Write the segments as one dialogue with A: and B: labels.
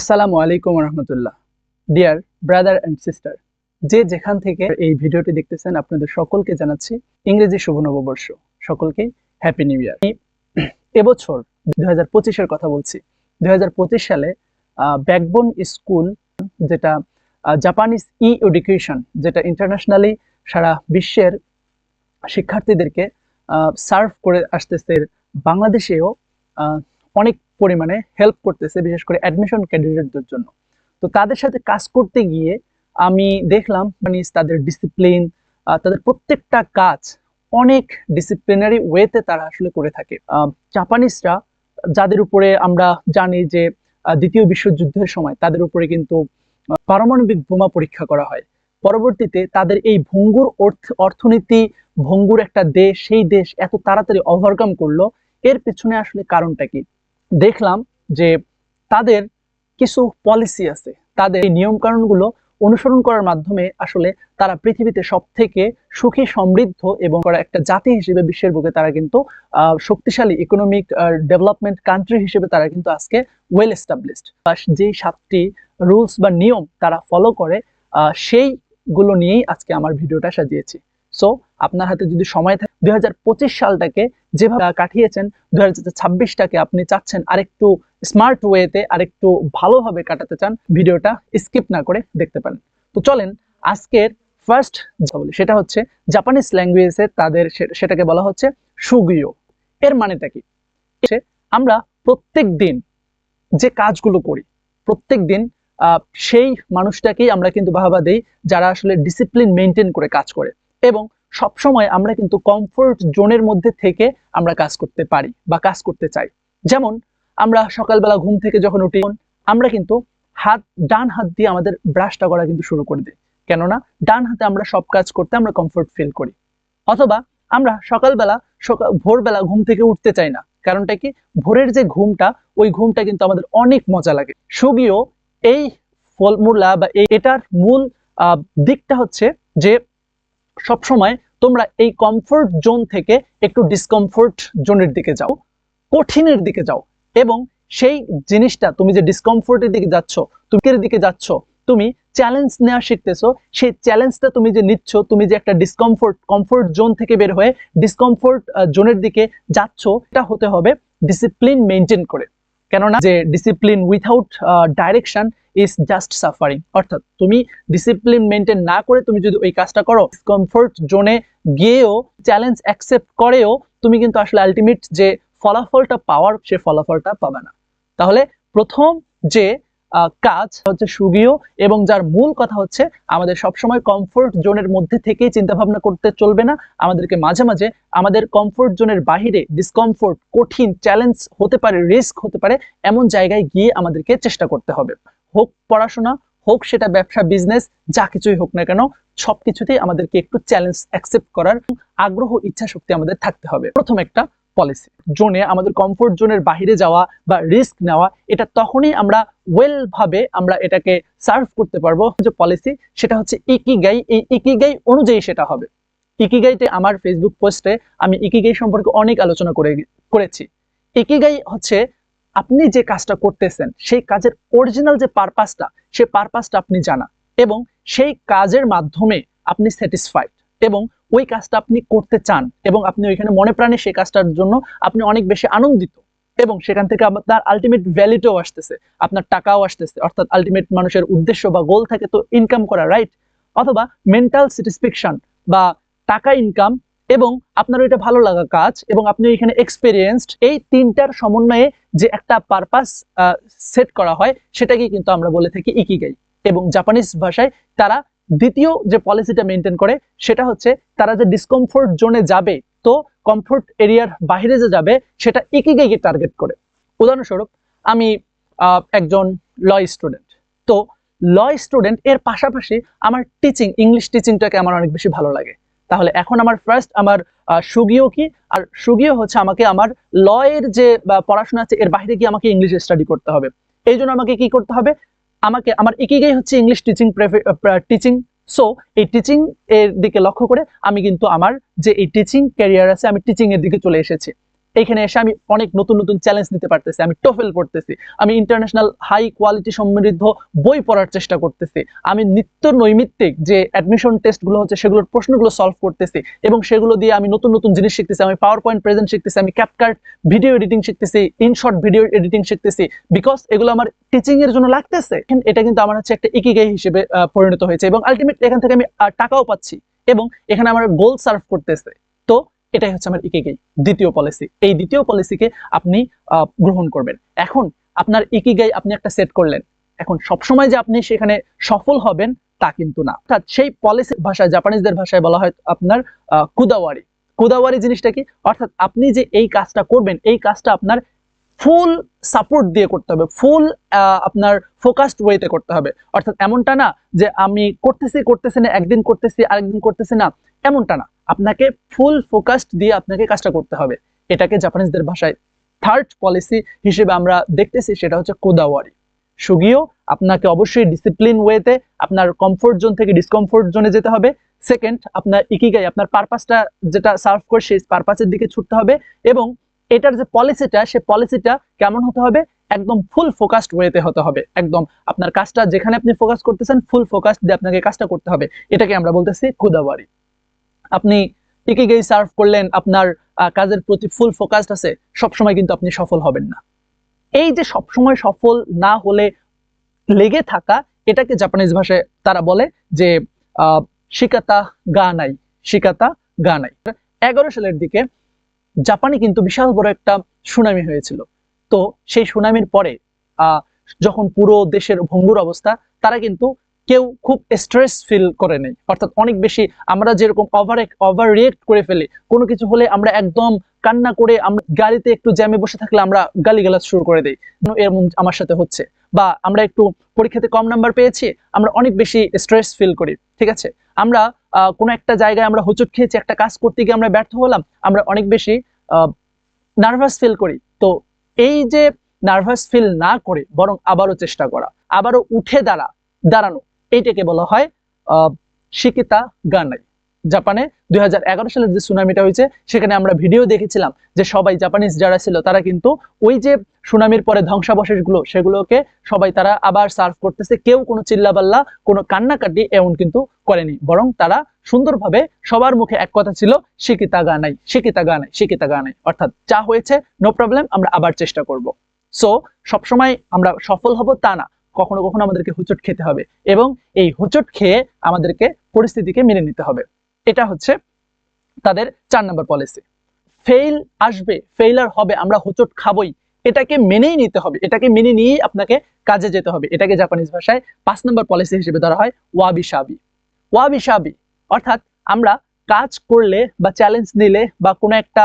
A: আসসালামু আলাইকুম রহমতুল্লাহ। ডিয়ার ব্রাদার অ্যান্ড সিস্টার যে যেখান থেকে এই ভিডিওটি দেখতেছেন, আপনাদের সকলকে জানাচ্ছি ইংরেজি শুভ নববর্ষ। সকলকে হ্যাপি নিউ ইয়ার এবছর দুই হাজার কথা বলছি। দুই হাজার পঁচিশ সালে ব্যাকবোন স্কুল যেটা জাপানিজ ই এডুকেশন যেটা ইন্টারন্যাশনালি সারা বিশ্বের শিক্ষার্থীদেরকে সার্ভ করে আসতেছে বাংলাদেশেও অনেক পরিমাণে হেল্প করতেছে, বিশেষ করে অ্যাডমিশন ক্যান্ডিডেটদের জন্য। তো তাদের সাথে কাজ করতে গিয়ে আমি দেখলাম মানে তাদের ডিসিপ্লিন তাদের প্রত্যেকটা কাজ অনেক ডিসিপ্লিনারি ওয়েতে তারা আসলে করে থাকে। জাপানিজরা যাদের উপরে আমরা জানি যে দ্বিতীয় বিশ্বযুদ্ধের সময় তাদের উপরে কিন্তু পারমাণবিক বোমা পরীক্ষা করা হয়। পরবর্তীতে তাদের এই ভঙ্গুর অর্থনীতি ভঙ্গুর একটা দেশ, সেই দেশ এত তাড়াতাড়ি ওভারকাম করল। এর পেছনে আসলে কারণটা কি? দেখলাম যে তাদের কিছু পলিসি আছে। তাদের এই নিয়ম কানুনগুলো অনুসরণ করার মাধ্যমে আসলে তারা পৃথিবীতে সব থেকে সুখী, সমৃদ্ধ এবং একটা জাতি হিসেবে বিশ্বের বুকে তারা কিন্তু শক্তিশালী ইকোনমিক ডেভেলপমেন্ট কান্ট্রি হিসেবে তারা কিন্তু আজকে ওয়েল এস্টাবলিশড যেই সাতটি রুলস বা নিয়ম তারা ফলো করে সেইগুলো নিয়েই আজকে আমার ভিডিওটা সাজিয়েছি। সো আপনার হাতে যদি সময় থাকে, দুই হাজার পঁচিশ সালটাকে যেভাবে কাটিয়েছেন, দুই ছাব্বিশটাকে আপনি চাচ্ছেন আরেকটু স্মার্ট ওয়েতে আরেকটু ভালোভাবে কাটাতে চান, ভিডিওটা স্কিপ না করে দেখতে পারেন। তো চলেন আজকের ফার্স্ট সেটা হচ্ছে জাপানিজ ল্যাঙ্গুয়েজে তাদের সেটাকে বলা হচ্ছে সুগিও এর মানেটা কি? আমরা প্রত্যেক দিন যে কাজগুলো করি, প্রত্যেক দিন সেই মানুষটাকেই আমরা কিন্তু বাহাবা দেই যারা আসলে ডিসিপ্লিন মেনটেন করে কাজ করে। এবং সবসময় আমরা কিন্তু কমফোর্ট জোনের মধ্যে থেকে আমরা কাজ করতে পারি বা কাজ করতে চাই। যেমন, আমরা সকালবেলা ঘুম থেকে যখন উঠি, আমরা কিন্তু হাত, ডান হাত দিয়ে আমাদের ব্রাশটা করা কিন্তু শুরু করে দিই। কেননা, ডান হাতে আমরা সব কাজ করতে আমরা কমফোর্ট ফিল করি। অথবা, আমরা সকালবেলা সকাল ভোরবেলা ঘুম থেকে উঠতে চাই না। কারণটা কি? ভোরের যে ঘুমটা, ওই ঘুমটা কিন্তু আমাদের অনেক মজা লাগে। সুগিও এই ফলমূলা বা এটার মূল দিকটা হচ্ছে যে সবসময় তোমরা এই কমফোর্ট জোন থেকে একটু ডিসকমফোর্ট জোনের দিকে যাও, কঠিনের দিকে যাও এবং সেই জিনিসটা তুমি যে ডিসকমফোর্টের দিকে যাচ্ছ তুমি এর দিকে যাচ্ছ, তুমি চ্যালেঞ্জ নেওয়া শিখতেছো, সেই চ্যালেঞ্জটা তুমি যে নিচ্ছ, তুমি যে একটা ডিসকমফোর্ট কমফোর্ট জোন থেকে বের হয়ে ডিসকমফোর্ট জোনের দিকে যাচ্ছ, এটা হতে হবে ডিসিপ্লিন মেনটেন করে। কেননা যে discipline without direction is just suffering অর্থাৎ তুমি ডিসিপ্লিন মেনটেন না করে তুমি যদি ওই কাজটা করো কমফোর্ট জোনে গিয়েও চ্যালেঞ্জ অ্যাকসেপ্ট করেও তুমি কিন্তু আসলে আলটিমেট যে ফলাফলটা পাওয়ার, সে ফলাফলটা পাবে না। তাহলে প্রথম যে কাজ হচ্ছে সুগীয় এবং যার মূল কথা হচ্ছে আমাদের সবসময় কমফোর্ট জোনের মধ্যে থেকেই চিন্তা ভাবনা করতে চলবে না। আমাদেরকে মাঝে মাঝে আমাদের কমফোর্ট জোনের বাহিরে ডিসকমফোর্ট কঠিন চ্যালেঞ্জ হতে পারে রিস্ক হতে পারে এমন জায়গায় গিয়ে আমাদেরকে চেষ্টা করতে হবে। হোক পড়াশোনা, হোক সেটা ব্যবসা বিজনেস যা কিছুই হোক না কেন, সবকিছুতেই আমাদেরকে একটু চ্যালেঞ্জ অ্যাকসেপ্ট করার আগ্রহ ইচ্ছা শক্তি আমাদের থাকতে হবে। প্রথম একটা পলিসি জোনে আমাদের কমফোর্ট জোনের বাইরে যাওয়া বা রিস্ক নেওয়া, এটা তখনই আমরা ওয়েল ভাবে আমরা এটাকে সার্ভ করতে পারব। যে পলিসি সেটা হচ্ছে ইকিগাই এই ইকিগাই অনুযায়ী সেটা হবে। ইকিগাইতে আমার ফেসবুক পোস্টে আমি ইকিগাই সম্পর্কে অনেক আলোচনা করে, করেছি। ইকিগাই হচ্ছে আপনি যে কাজটা করতেছেন, সেই কাজের অরিজিনাল যে পারপাসটা সেই পারপাসটা আপনি জানা এবং সেই কাজের মাধ্যমে আপনি স্যাটিসফাইড এবং ওই কাজটা আপনি করতে চান এবং আপনি ওইখানে মনে প্রাণে সেই কাজটার জন্য আপনি অনেক বেশি আনন্দিত। এবং সেখান থেকে আপনার আলটিমেট ভ্যালিটাও আসতেছে, আপনার টাকাও আসতেছে। অর্থাৎ আলটিমেট মানুষের উদ্দেশ্য বা গোল থাকে তো ইনকাম করা রাইট অথবা মেন্টাল স্যাটিসফ্যাকশন বা টাকা ইনকাম এবং আপনার ওইটা ভালো লাগা কাজ এবং আপনি এখানে এক্সপেরিয়েন্সড এই তিনটার সমন্বয়ে যে একটা পারপাস সেট করা হয় সেটাকে কিন্তু আমরা বলে থাকি ইকিগাই। এবং জাপানিজ ভাষায় তারা দ্বিতীয় যে পলিসিটা মেনটেন করে, সেটা হচ্ছে তারা যে ডিসকমফোর্ট জোনে যাবে, তো কমফোর্ট এরিয়ার বাইরে যে যাবে, সেটা ইকিগাইকে টার্গেট করে। উদাহরণস্বরূপ, আমি একজন ল স্টুডেন্ট তো ল স্টুডেন্ট এর পাশাপাশি আমার টিচিং ইংলিশ টিচিংটাকে আমার অনেক বেশি ভালো লাগে। তাহলে এখন আমার ফার্স্ট আমার সুগীয় কি? আর সুগীয় হচ্ছে আমাকে আমার ল এর যে পড়াশোনা আছে, এর বাইরে গিয়ে আমাকে ইংলিশ স্টাডি করতে হবে। এই জন্য আমাকে কি করতে হবে? আমাকে, আমার ইকিগাই হচ্ছে ইংলিশ টিচিং টিচিং সো এই টিচিং এর দিকে লক্ষ্য করে আমি কিন্তু আমার যে এই টিচিং ক্যারিয়ার আছে, আমি টিচিং এর দিকে চলে এসেছি। এখানে এসে আমি অনেক নতুন নতুন চ্যালেঞ্জ নিতে পারতেছি, আমি টোফেল পড়তেছি, আমি ইন্টারন্যাশনাল হাই কোয়ালিটি সমৃদ্ধ বই পড়ার চেষ্টা করতেছি, আমি নিত্য নৈমিত্তিক যে অ্যাডমিশন টেস্টগুলো হচ্ছে সেগুলোর প্রশ্নগুলো সলভ করতেছি এবং সেগুলো দিয়ে আমি নতুন নতুন জিনিস শিখতেছি, আমি পাওয়ার পয়েন্ট প্রেজেন্ট শিখতেছি, আমি ক্যাপকার্ট ভিডিও এডিটিং শিখতেছি ইনশর্ট ভিডিও এডিটিং শিখতেছি বিকজ এগুলো আমার টিচিং এর জন্য লাগতেছে। এটা কিন্তু আমার হচ্ছে একটা ইকিগাই হিসেবে পরিণত হয়েছে এবং আলটিমেটলি এখান থেকে আমি টাকাও পাচ্ছি এবং এখানে আমার গোল সার্ভ করতেছে। এটাই হচ্ছে আমার ইকিগাই দ্বিতীয় পলিসি এই দ্বিতীয় পলিসিকে আপনি গ্রহণ করবেন। এখন আপনার ইকিগাই আপনি একটা সেট করলেন। এখন সবসময় যে আপনি সেখানে সফল হবেন, তা কিন্তু না। অর্থাৎ সেই পলিসি ভাষায় জাপানিজদের ভাষায় বলা হয় আপনার কুদাওয়ারি। কুদাওয়ারি জিনিসটা কি? অর্থাৎ আপনি যে এই কাজটা করবেন, এই কাজটা আপনার ফুল সাপোর্ট দিয়ে করতে হবে। ফুল আপনার ফোকাসড ওয়েতে করতে হবে। অর্থাৎ এমনটা না যে আমি করতেছি করতেছি না, একদিন করতেছি, আরেকদিন করতেছি না। এমনটা না। আপনাকে ফুল ফোকাসড দিয়ে আপনাকে কাজটা করতে হবে। এটাকে জাপানিজদের ভাষায় থার্ড পলিসি হিসেবে আমরা দেখতেছি, সেটা হচ্ছে কোদাওয়ারি। সুগিও আপনাকে অবশ্যই ডিসিপ্লিন ওয়েতে আপনার কমফোর্ট জোন থেকে ডিসকমফোর্ট জোনে যেতে হবে। সেকেন্ড আপনার ইকিগাই আপনার পারপাসটা যেটা সার্ভ করে, সেই পারপাসের দিকে ছুটতে হবে এবং এটার যে পলিসিটা সে পলিসিটা কেমন হতে হবে? একদম ফুল ফোকাসড ওয়েতে হতে হবে। একদম আপনার কাজটা যেখানে আপনি ফোকাস করতেছেন ফুল ফোকাসড দিয়ে আপনাকে কাজটা করতে হবে। এটাকে আমরা বলতেছি কুদাবাড়ি আপনি ইকিগাই সার্ভ করলেন, আপনার কাজের প্রতি ফুল ফোকাসড আছে, সবসময় কিন্তু আপনি সফল হবেন না। এই যে সবসময় সফল না হলে লেগে থাকা, এটাকে জাপানিজ ভাষায় তারা বলে যে শিকাতা গা নাই শিকাতা গা নাই এগারো সালের দিকে জাপানে কিন্তু বিশাল বড় একটা সুনামি হয়েছিল। তো সেই সুনামির পরে যখন পুরো দেশের ভঙ্গুর অবস্থা, তারা কিন্তু কেউ খুব স্ট্রেস ফিল করে নেই। অর্থাৎ অনেক বেশি আমরা যেরকম ওভার ওভার রিয়েক্ট করে ফেলি, কোনো কিছু হলে আমরা একদম কান্না করে আমরা গাড়িতে একটু জ্যামে বসে থাকলে আমরা গালিগালাজ শুরু করে দিই। এরকম আমার সাথে হচ্ছে? বা আমরা একটু পরীক্ষাতে কম নাম্বার পেয়েছি, আমরা অনেক বেশি স্ট্রেস ফিল করি, ঠিক আছে? আমরা কোনো একটা জায়গায় আমরা হোঁচট খেয়েছি, একটা কাজ করতে গিয়ে আমরা ব্যর্থ হলাম, আমরা অনেক বেশি নার্ভাস ফিল করি। তো এই যে নার্ভাস ফিল না করে, বরং আবারও চেষ্টা করা, আবারও উঠে দাঁড়া, দাঁড়ানো এইটাকে বলা হয় শিকিতা গানাই। জাপানে দুই সালের যে সুনামিটা হয়েছে, সেখানে আমরা ভিডিও দেখেছিলাম যে সবাই জাপানিজ যারা ছিল, তারা কিন্তু ওই যে সুনামির পরে ধ্বংসাবশেষগুলো, সেগুলোকে সবাই তারা আবার সার্ভ করতেছে। কেউ কোনো চিল্লাবাল্লা, কোনো কান্নাকাটি এমন কিন্তু করেনি। বরং তারা সুন্দরভাবে সবার মুখে এক কথা ছিল, শিকিতা গানাই শিকিতা গানাই শিকিতা গানাই। অর্থাৎ যা হয়েছে নো প্রবলেম আমরা আবার চেষ্টা করব। সো সবসময় আমরা সফল হব তা না। কখনো কখনো আমাদেরকে হুচট খেতে হবে এবং এই হুচট খেয়ে আমাদেরকে পরিস্থিতিকে মেনে নিতে হবে। এটা হচ্ছে তাদের চার নম্বর পলিসি ফেইল আসবে ফেইলার হবে, আমরা হোঁচট খাবই। এটাকে মেনেই নিতে হবে, এটাকে মেনে নিয়েই আপনাকে কাজে যেতে হবে। এটাকে জাপানিজ ভাষায় পাঁচ নম্বর পলিসি হিসেবে ধরা হয় ওয়াবি সাবি ওয়াবি সাবি অর্থাৎ আমরা কাজ করলে বা চ্যালেঞ্জ নিলে বা কোনো একটা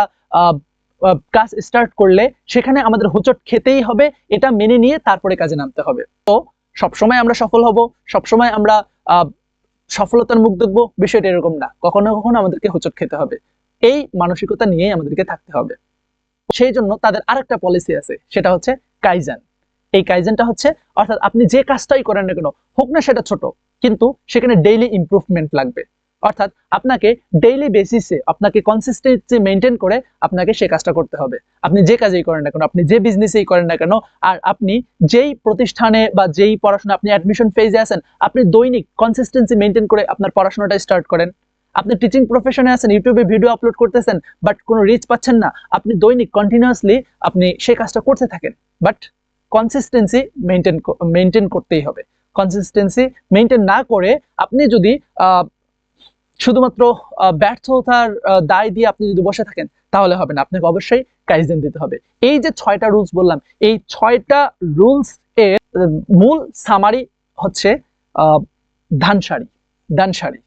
A: কাজ স্টার্ট করলে সেখানে আমাদের হোঁচট খেতেই হবে, এটা মেনে নিয়ে তারপরে কাজে নামতে হবে। তো সবসময় আমরা সফল হব, সবসময় আমরা সফলতার মুখ দেখব, বিষয়টা এরকম না। কখনো কখনো আমাদেরকে হোঁচট খেতে হবে। এই মানসিকতা নিয়েই আমাদেরকে থাকতে হবে। সেই জন্য তাদের আরেকটা পলিসি আছে, সেটা হচ্ছে কাইজান এই কাইজানটা হচ্ছে, অর্থাৎ আপনি যে কাজটাই করেন না কেন, হোক না সেটা ছোট, কিন্তু সেখানে ডেইলি ইমপ্রুভমেন্ট লাগবে। অর্থাৎ আপনাকে ডেইলি বেসিসে আপনাকে কনসিস্টেন্সি মেনটেন করে আপনাকে সে কাজটা করতে হবে। আপনি যে কাজেই করেন না কেন, আপনি যে বিজনেসেই করেন না কেন, আর আপনি যেই প্রতিষ্ঠানে বা যেই পড়াশোনা, আপনি অ্যাডমিশন ফেজে আছেন, আপনি দৈনিক কনসিস্টেন্সি মেনটেন করে আপনার পড়াশোনাটা স্টার্ট করেন। আপনি টিচিং প্রফেশনে আছেন ইউটিউবে ভিডিও আপলোড করতেছেন বাট কোনো রিচ পাচ্ছেন না, আপনি দৈনিক কন্টিনিউয়াসলি আপনি সেই কাজটা করতে থাকেন। বাট কনসিস্টেন্সি মেনটেন মেনটেন করতেই হবে। কনসিস্টেন্সি মেনটেন না করে আপনি যদি শুধুমাত্র ব্যর্থতার দায় দিয়ে আপনি যদি বসে থাকেন, তাহলে হবে না। আপনাকে অবশ্যই কাইজেন দিতে হবে। এই যে ছয়টা রুলস বললাম, এই ছয়টা রুলস এর মূল সামারি হচ্ছে ধানসারি দানসারি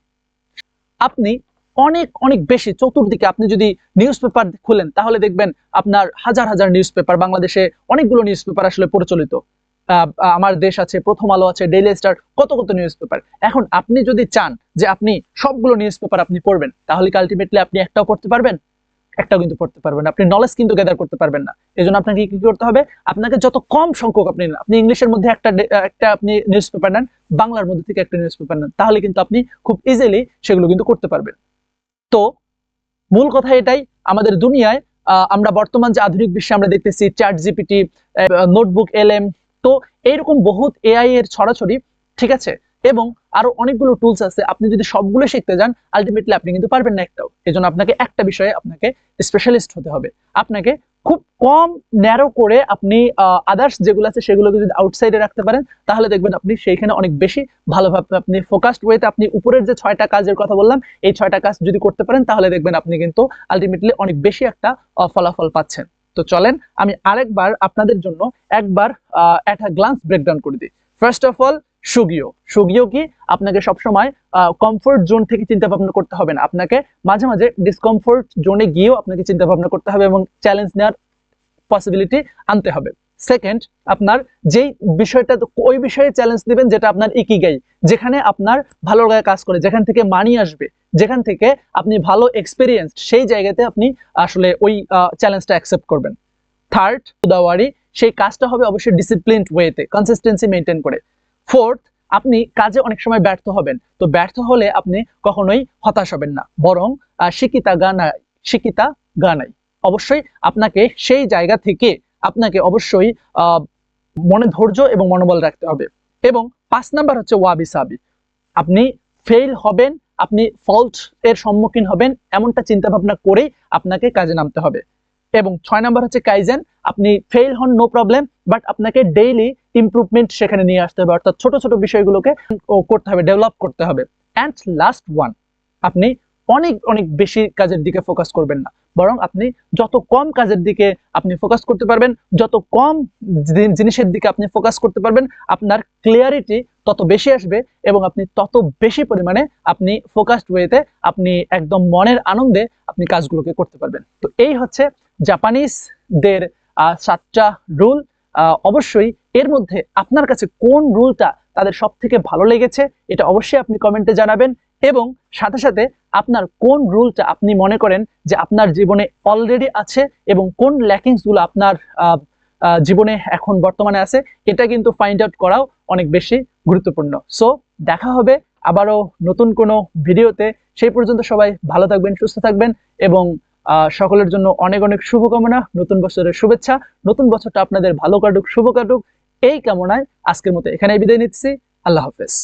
A: আপনি অনেক অনেক বেশি, চতুর্দিকে আপনি যদি নিউজ পেপার খুলেন, তাহলে দেখবেন আপনার হাজার হাজার নিউজ পেপার বাংলাদেশে অনেকগুলো নিউজ পেপার আসলে প্রচলিত। আমার দেশ আছে, প্রথম আলো আছে ডেইলি স্টার কত কত নিউজ পেপার এখন আপনি যদি চান যে আপনি সবগুলো নিউজ পেপার আপনি পড়বেন, তাহলে কি আলটিমেটলি আপনি একটাও পড়তে পারবেন? একটাও কিন্তু পড়তে পারবেন আপনি নলেজ কিন্তু গ্যাদার করতে পারবেন না। এই জন্য আপনাকে কি করতে হবে? আপনাকে যত কম সংখ্যক আপনি আপনি ইংলিশের মধ্যে একটা একটা আপনি নিউজ পেপার নেন, বাংলার মধ্যে থেকে একটা নিউজ পেপার নেন, তাহলে কিন্তু আপনি খুব ইজিলি সেগুলো কিন্তু করতে পারবেন। তো মূল কথা এটাই, আমাদের দুনিয়ায় আমরা বর্তমান যে আধুনিক বিশ্বে আমরা দেখতেছি চ্যাট জিপিটি নোটবুক এলএম তো এইরকম বহুত এআই এর ছড়াছড়ি, ঠিক আছে? এবং আরও অনেকগুলো টুলস আছে, আপনি যদি সবগুলো শিখতে যান আলটিমেটলি আপনি কিন্তু পারবেন না একটাও। এজন্য আপনাকে একটা বিষয়ে আপনাকে স্পেশালিস্ট হতে হবে। আপনাকে খুব কম ন্যারো করে আপনি আদার্স যেগুলো আছে সেগুলোকে যদি আউটসাইডে রাখতে পারেন, তাহলে দেখবেন আপনি সেইখানে অনেক বেশি ভালোভাবে আপনি ফোকাসড ওয়েতে আপনি উপরের যে ছয়টা কাজের কথা বললাম, এই ছয়টা কাজ যদি করতে পারেন, তাহলে দেখবেন আপনি কিন্তু আলটিমেটলি অনেক বেশি একটা ফলাফল পাচ্ছেন। তো চলেন আমি আরেকবার আপনাদের জন্য একবার, আ গ্লান্স ব্রেকডাউন করে দিই। ফার্স্ট অফ অল সুগিও সুগিও কি? আপনাকে সবসময় কমফোর্ট জোন থেকে চিন্তা ভাবনা করতে হবে না। আপনাকে মাঝে মাঝে ডিসকমফোর্ট জোনে গিয়েও আপনাকে চিন্তা ভাবনা করতে হবে এবং চ্যালেঞ্জ নেওয়ার পসিবিলিটি আনতে হবে। সেকেন্ড আপনার যেই বিষয়টা, ওই বিষয়ে চ্যালেঞ্জ দিবেন যেটা আপনার ইকিগাই, যেখানে আপনার ভালো লাগায় কাজ করে, যেখান থেকে মানি আসবে, যেখান থেকে আপনি ভালো এক্সপিরিয়েন্স সেই জায়গাতে আপনি আসলে ওই চ্যালেঞ্জটা অ্যাকসেপ্ট করবেন। থার্ড দাওয়ারি সেই কাজটা হবে অবশ্যই ডিসিপ্লিনড ওয়েতে কনসিস্টেন্সি মেনটেন করে। ফোর্থ আপনি কাজে অনেক সময় ব্যর্থ হবেন, তো ব্যর্থ হলে আপনি কখনোই হতাশ হবেন না, বরং শিক্ষিতা গানা শিক্ষিতা গানাই অবশ্যই আপনাকে সেই জায়গা থেকে আপনাকে অবশ্যই মনে ধৈর্য এবং মনোবল রাখতে হবে। এবং পাঁচ নাম্বার হচ্ছে ওয়াবি সাবি। আপনি ফেল হবেন, আপনি ফল্ট এর সম্মুখীন হবেন, এমনটা চিন্তা ভাবনা করেই আপনাকে কাজে নামতে হবে। এবং ছয় নাম্বার হচ্ছে কাইজেন। আপনি ফেল হন নো প্রবলেম বাট আপনাকে ডেইলি ইমপ্রুভমেন্ট সেখানে নিয়ে আসতে হবে। অর্থাৎ ছোট ছোট বিষয়গুলোকে করতে হবে ডেভেলপ করতে হবে। অ্যান্ড লাস্ট ওয়ান আপনি অনেক অনেক বেশি কাজের দিকে ফোকাস করবেন না। বরং আপনি যত কম কাজের দিকে আপনি ফোকাস করতে পারবেন, যত কম জিনিসের দিকে আপনি ফোকাস করতে পারবেন, আপনার ক্লিয়ারিটি তত বেশি আসবে এবং আপনি তত বেশি পরিমাণে আপনি ফোকাসড ওয়েতে আপনি একদম মনের আনন্দে আপনি কাজগুলোকে করতে পারবেন। তো এই হচ্ছে জাপানিজদের সাতটা রুল অবশ্যই এর মধ্যে আপনার কাছে কোন রুলটা তাদের সব থেকে ভালো লেগেছে, এটা অবশ্যই আপনি কমেন্টে জানাবেন। এবং সাথে সাথে আপনার কোন রুলটা আপনি মনে করেন যে আপনার জীবনে অলরেডি আছে এবং কোন ল্যাকিংসগুলো আপনার জীবনে এখন বর্তমানে আছে, এটা কিন্তু ফাইন্ড আউট করাও অনেক বেশি গুরুত্বপূর্ণ। সো দেখা হবে আবারও নতুন কোনো ভিডিওতে। সেই পর্যন্ত সবাই ভালো থাকবেন, সুস্থ থাকবেন এবং সকলের জন্য অনেক অনেক শুভকামনা, নতুন বছরের শুভেচ্ছা, নতুন বছরটা আপনাদের ভালো কাটুক, শুভ কাটুক, এই কামনায় আজকের মতো এখানেই বিদায় নিচ্ছি। আল্লাহ হাফেজ।